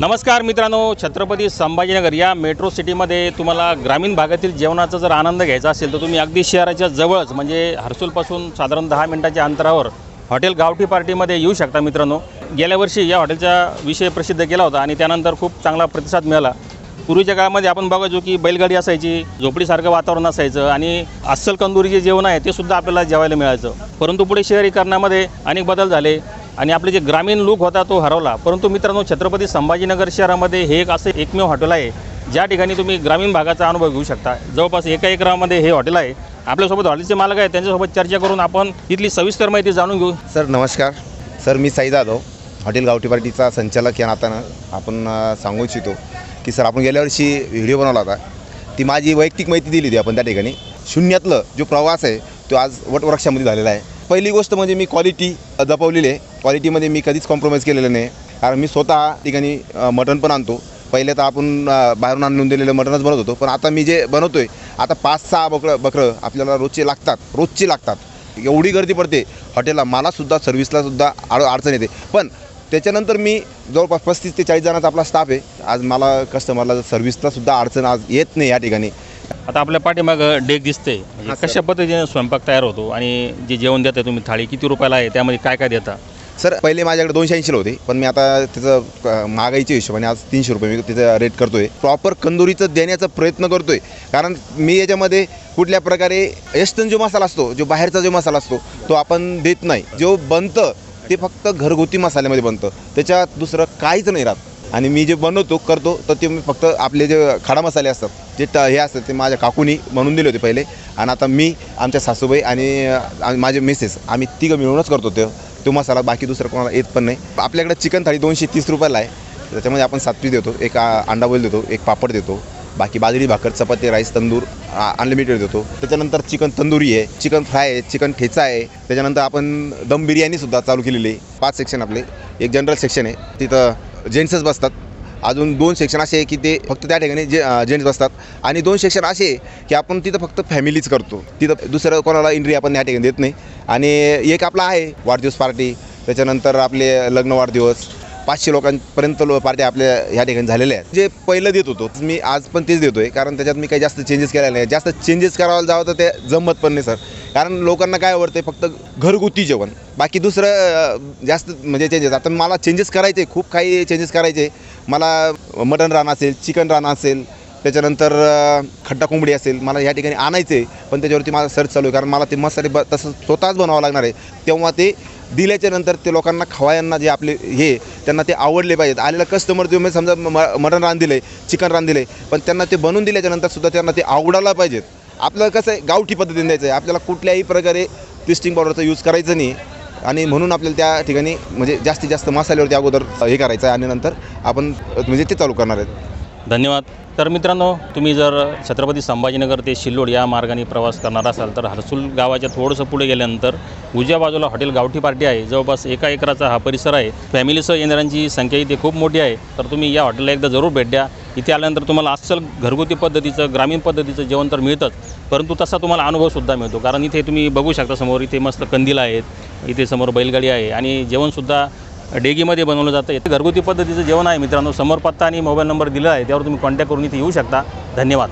नमस्कार मित्रांनो छत्रपती संभाजीनगर या मेट्रो सिटीमध्ये तुम्हाला ग्रामीण भागातील जेवणाचा जर आनंद घ्यायचा असेल तर तुम्ही अगदी शहराच्या जवळच म्हणजे हर्सूलपासून साधारण दहा मिनिटाच्या अंतरावर हॉटेल गावठी पार्टीमध्ये येऊ शकता मित्रांनो. गेल्या वर्षी या हॉटेलचा विषय प्रसिद्ध केला होता आणि त्यानंतर खूप चांगला प्रतिसाद मिळाला. पूर्वीच्या काळामध्ये आपण बघायचो की बैलगाडी असायची झोपडीसारखं वातावरण असायचं आणि अस्सल कंदुरी जे जेवण आहे ते सुद्धा आपल्याला जेवायला मिळायचं. परंतु पुढे शहरीकरणामध्ये अनेक बदल झाले. आणि आपले जे ग्रामीण लूक होता तो हरवला. परंतु मित्रांनो छत्रपती संभाजीनगर शहरामध्ये हे एक असं एकमेव हॉटेल आहे. ज्या ठिकाणी तुम्ही ग्रामीण भागाचा अनुभव घेऊ शकता. जवळपास एका एकरामध्ये हे हॉटेल आहे. आपल्यासोबत हॉटेलचे मालक आहेत. त्यांच्यासोबत चर्चा करून आपण इथली सविस्तर माहिती जाणून घेऊ. सर नमस्कार. सर मी साई जाधव हॉटेल गावठी पार्टीचा संचालक या नात्यानं आपण सांगू इच्छितो की सर आपण गेल्या वर्षी व्हिडिओ बनवला होता. ती माझी वैयक्तिक माहिती दिली होती आपण त्या ठिकाणी. शून्यातलं जो प्रवास आहे तो आज वटवृक्षामध्ये झालेला आहे. पहिली गोष्ट म्हणजे मी क्वालिटी जपवलेली आहे. क्वालिटीमध्ये मी कधीच कॉम्प्रोमाइज केलेलं नाही. कारण मी स्वतः ठिकाणी मटण पण आणतो. पहिले तर आपण बाहेरून आणून दिलेलं मटणच बनवत होतो. पण आता मी जे बनवतोय आता पाच सहा बकरं बकरं आपल्याला रोजचे लागतात रोजचे लागतात. एवढी गर्दी पडते. हॉटेलला मलासुद्धा सर्व्हिसला सुद्धा अड अडचण येते. पण त्याच्यानंतर मी जवळपास पस्तीस ते चाळीस जणांचा आपला स्टाफ आहे. आज मला कस्टमरला सर्व्हिसला सुद्धा अडचण आज येत नाही या ठिकाणी. आता आपल्या पाठीमागं डेक दिसते. कशा पद्धतीने स्वयंपाक तयार होतो आणि जे जेवण देता तुम्ही थाळी किती रुपयाला आहे? त्यामध्ये काय काय देता? सर पहिले माझ्याकडे दोनशे ऐंशीला होते पण मी आता त्याचं महागाईच्या हिशोबाने आज तीनशे रुपये मी त्याचा रेट करतोय. प्रॉपर कंदुरीचं देण्याचा प्रयत्न करतोय. कारण मी याच्यामध्ये कुठल्या प्रकारे एस्टन जो मसाला असतो जो बाहेरचा जो मसाला असतो तो आपण देत नाही. जो बनतं ते फक्त घरगुती मसाल्यामध्ये बनतं. त्याच्यात दुसरं काहीच नाही राहत. आणि मी जे बनवतो करतो तर ते मी फक्त आपले जे खडा मसाले असतात जे ट हे असतात ते माझ्या काकूनी बनवून दिले होते पहिले. आणि आता मी आमच्या सासूबाई आणि आणि माझे मिसेस आम्ही तिघं मिळूनच करतो ते. तो मसाला बाकी दुसरं कोणाला येत पण नाही. आपल्याकडे चिकन थाळी दोनशे तीस रुपयाला आहे. त्याच्यामध्ये आपण सातवी देतो. एक अंडा बोल देतो एक पापड देतो. बाकी बाजरी भाकर चपाती राईस तंदूर अनलिमिटेड देतो. त्याच्यानंतर चिकन तंदुरी आहे चिकन फ्राय आहे चिकन ठेचा आहे. त्याच्यानंतर आपण दम बिर्याणीसुद्धा चालू केलेली आहे. पाच सेक्शन आपले. एक जनरल सेक्शन आहे. तिथं जेंट्सच बसतात. अजून दोन सेक्शन असे आहे की ते फक्त त्या ठिकाणी जे जेंट्स बसतात. आणि दोन सेक्शन असे आहे की आपण तिथं फक्त फॅमिलीच करतो. तिथं दुसरं कोणाला एंट्री आपण त्या ठिकाणी देत नाही. आणि एक आपला आहे वाढदिवस पार्टी. त्याच्यानंतर आपले लग्न वाढदिवस. पाचशे लोकांपर्यंत लो पार्टी आपल्या ह्या ठिकाणी झालेल्या आहेत. जे पहिलं देत होतो मी आज पण तेच देतो आहे कारण त्याच्यात मी काही जास्त चेंजेस केलेले नाही. जास्त चेंजेस करायला जावं तर ते जमत पण नाही सर कारण लोकांना काय आवडते फक्त घरगुती जेवण. बाकी दुसरं जास्त म्हणजे चेंजेस आता मला चेंजेस करायचे खूप काही चेंजेस करायचे मला मटन रान असेल चिकन रान असेल त्याच्यानंतर खड्डा कोंबडी असेल मला या ठिकाणी आणायचं आहे पण त्याच्यावरती माझा सर्च चालू आहे. कारण मला ते मसाले ब तसं स्वतःच बनवावं लागणार आहे. तेव्हा ते दिल्याच्या नंतर ते लोकांना खवायांना जे आपले हे त्यांना ते आवडले पाहिजेत. आलेला कस्टमर तुम्ही समजा म मटण रान आहे चिकन रान आहे पण त्यांना ते बनवून दिल्याच्या नंतर सुद्धा त्यांना ते आवडायला पाहिजेत. आपलं कसं आहे गावठी पद्धतीने द्यायचं आहे. आपल्याला कुठल्याही प्रकारे टेस्टिंग पावडरचा यूज करायचं नाही. आणि म्हणून आपल्याला त्या ठिकाणी म्हणजे जास्तीत जास्त मसाल्यावरती अगोदर हे करायचं आहे. आणि नंतर आपण म्हणजे ते चालू करणार आहेत. धन्यवाद. तर मित्रांनो तुम्ही जर छत्रपती संभाजीनगर ते शिल्लोड या मार्गाने प्रवास करणार असाल तर हरसूल गावाच्या थोडंसं पुढे गेल्यानंतर उजव्या बाजूला हॉटेल गावठी पार्टी आहे. जवळपास एका एकराचा हा परिसर आहे. फॅमिलीसह येणाऱ्यांची संख्या इथे खूप मोठी आहे. तर तुम्ही या हॉटेलला एकदा जरूर भेट द्या. इथे आल्यानंतर तुम्हाला अस्सल घरगुती पद्धतीचं ग्रामीण पद्धतीचं जेवण तर मिळतंच. परंतु तसा तुम्हाला अनुभवसुद्धा मिळतो. कारण इथे तुम्ही बघू शकता समोर इथे मस्त कंदील आहेत इथे समोर बैलगाडी आहे आणि जेवणसुद्धा डेगीमध्ये बनवलं जातं. इथे घरगुती पद्धतीचं जेवण आहे मित्रांनो. समोर पत्ता आणि मोबाईल नंबर दिला आहे. त्यावर तुम्ही कॉन्टॅक्ट करून इथे येऊ शकता. धन्यवाद.